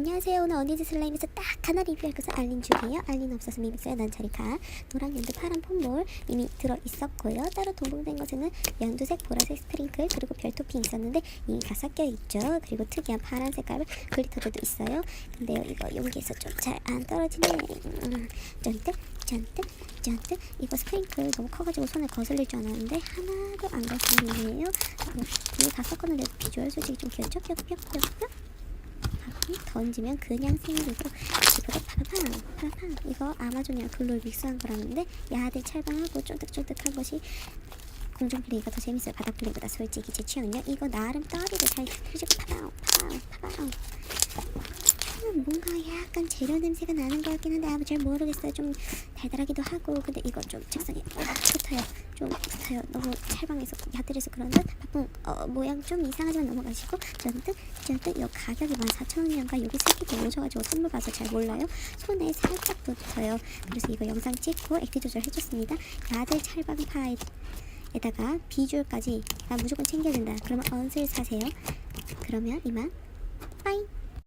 안녕하세요. 오늘 언니즈 슬라임에서 딱 하나 리뷰할 것을 알린 중이에요. 알린 없어서 미믹스의 난차리카 노랑 연두 파란 폼볼 이미 들어 있었고요. 따로 동봉된 것에는 연두색, 보라색 스프링클 그리고 별 토핑 있었는데 이미 다 섞여 있죠. 그리고 특이한 파란 색깔 글리터들도 있어요. 근데요 이거 용기에서 좀 잘 안 떨어지네. 음, 짠뜩 짠뜩 짠뜩 이거 스프링클 너무 커가지고 손에 거슬릴 줄 알았는데 하나도 안 거슬리네요. 어, 이미 다 섞었는데 비주얼 솔직히 좀 귀엽죠? 뿅뿅뿅뿅 하고 던지면 그냥 생기고 집으로 파파팡 파파팡. 이거 아마존이랑 글로를 믹스한 거라는데 야들 찰방하고 쫀득쫀득한 것이 공중 플레이가 더 재밌어요. 바닥 플레이보다 솔직히 제 취향은요. 이거 나름 떠리를 잘 펴지고 파방 파방 파방 음, 뭔가 약간 재료 냄새가 나는 것 같긴 한데 아무 잘 모르겠어요. 좀 달달하기도 하고. 근데 이거 좀 책상에 붙어요 좀 붙어요 너무 찰방해서 야들해서 그런데 바쁜 어, 모양 좀 이상하지만 넘어가시고 전득 전득 이 가격이 14,000원이란가? 여기 새끼도 오셔가지고 선물 봐서 잘 몰라요? 손에 살짝 붙어요. 그래서 이거 영상 찍고 액티 조절 해줬습니다. 야들 찰방파에 에다가 비주얼까지 나 무조건 챙겨야 된다. 그러면 언슬 사세요. 그러면 이만